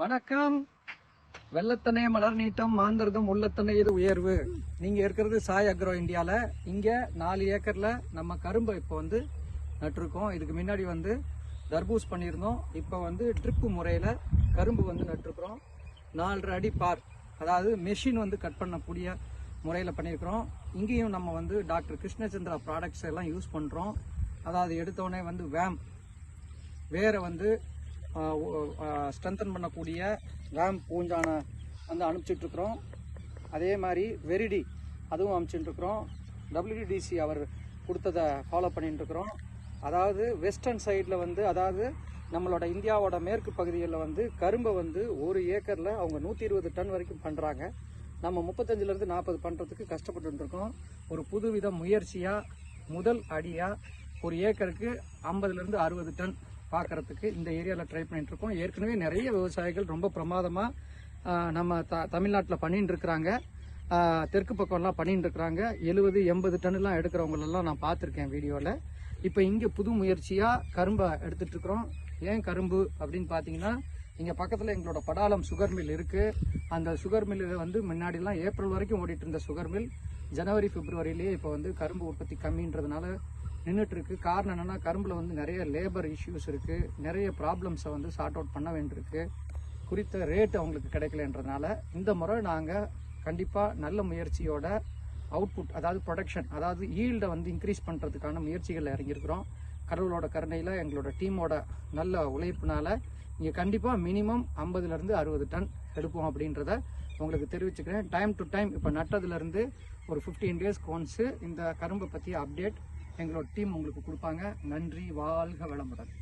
வணக்கம். வெள்ளத்தனை மலர் நீட்டம் மாந்திரதம் உள்ளத்தனை இது உயர்வு. நீங்க இருக்கிறது சாய் அக்ரோ இந்தியால. இங்க நாலு ஏக்கர்ல நம்ம கரும்பை இப்போ வந்து நட்டிருக்கோம். இதுக்கு முன்னாடி வந்து தர்பூஸ் பண்ணியிருந்தோம். இப்போ வந்து ட்ரிப்பு முறையில கரும்பு வந்து நட்டிருக்கிறோம். நாலரை அடி பார் அதாவது மெஷின் வந்து கட் பண்ணக்கூடிய முறையில் பண்ணியிருக்கிறோம். இங்கேயும் நம்ம வந்து டாக்டர் கிருஷ்ணச்சந்திரா ப்ராடக்ட்ஸ் எல்லாம் யூஸ் பண்ணுறோம் அதாவது எடுத்தோடனே வந்து வேம் வேரை வந்து ஸ்ட்ரென்தன் பண்ணக்கூடிய ரேம் பூஞ்சான வந்து அனுப்பிச்சிட்ருக்குறோம் அதே மாதிரி வெரிடி அதுவும் அனுப்பிச்சிட்ருக்குறோம் டபிள்யூடிசி அவர் கொடுத்ததை ஃபாலோ பண்ணிட்டுருக்குறோம். அதாவது வெஸ்டர்ன் சைடில் வந்து அதாவது நம்மளோட இந்தியாவோட மேற்கு பகுதிகளில் வந்து கரும்பை வந்து ஒரு ஏக்கரில் அவங்க நூற்றி இருபது டன் வரைக்கும் பண்ணுறாங்க நம்ம முப்பத்தஞ்சிலேருந்து நாற்பது பண்ணுறதுக்கு கஷ்டப்பட்டு இருக்கோம் ஒரு புதுவித முயற்சியாக முதல் அடியாக ஒரு ஏக்கருக்கு ஐம்பதுலேருந்து அறுபது டன் பார்க்கறதுக்கு இந்த ஏரியாவில் ட்ரை பண்ணிட்டு இருக்கோம் ஏற்கனவே நிறைய விவசாயிகள் ரொம்ப பிரமாதமாக நம்ம த தமிழ்நாட்டில் பண்ணிட்டு இருக்கிறாங்க தெற்கு பக்கம்லாம் பண்ணிட்டு இருக்கிறாங்க எழுபது எண்பது டன்னுலாம் எடுக்கிறவங்களெல்லாம் நான் பார்த்துருக்கேன் வீடியோவில் இப்போ இங்கே புது முயற்சியாக கரும்பை எடுத்துகிட்ருக்குறோம் இருக்கிறோம் ஏன் கரும்பு அப்படின்னு பார்த்தீங்கன்னா இங்கே பக்கத்தில் எங்களோட படாலம் சுகர் மில் இருக்குது அந்த சுகர் மில்லு வந்து முன்னாடிலாம் ஏப்ரல் வரைக்கும் ஓடிட்டு இருந்த சுகர் மில் ஜனவரி பிப்ரவரியிலேயே இப்போ வந்து கரும்பு உற்பத்தி கம்மின்றதுனால நின்றுட்டு இருக்கு காரணம் என்னென்னா கரும்பில் வந்து நிறைய லேபர் இஷ்யூஸ் இருக்குது நிறைய ப்ராப்ளம்ஸை வந்து சார்ட் அவுட் பண்ண வேண்டியிருக்கு. குறித்த ரேட் அவங்களுக்கு கிடைக்கலன்றதுனால இந்த முறை நாங்கள் கண்டிப்பாக நல்ல முயற்சியோட அவுட்புட் அதாவது ப்ரொடக்ஷன் அதாவது ஈல்டை வந்து இன்க்ரீஸ் பண்ணுறதுக்கான முயற்சிகள் இறங்கியிருக்கிறோம். கடவுளோட கருணையில் எங்களோட டீமோட நல்ல உழைப்புனால இங்கே கண்டிப்பாக மினிமம் ஐம்பதுலேருந்து அறுபது டன் எடுப்போம் அப்படின்றத உங்களுக்கு தெரிவிச்சுக்கிறேன். டைம் டு டைம் இப்போ நட்டதுலேருந்து ஒரு ஃபிஃப்டீன் டேஸ்க்கு ஒன்ஸு இந்த கரும்பை பற்றிய அப்டேட் எங்களோட டீம் உங்களுக்கு கொடுப்பாங்க. நன்றி வாழ்க வளமுடன்.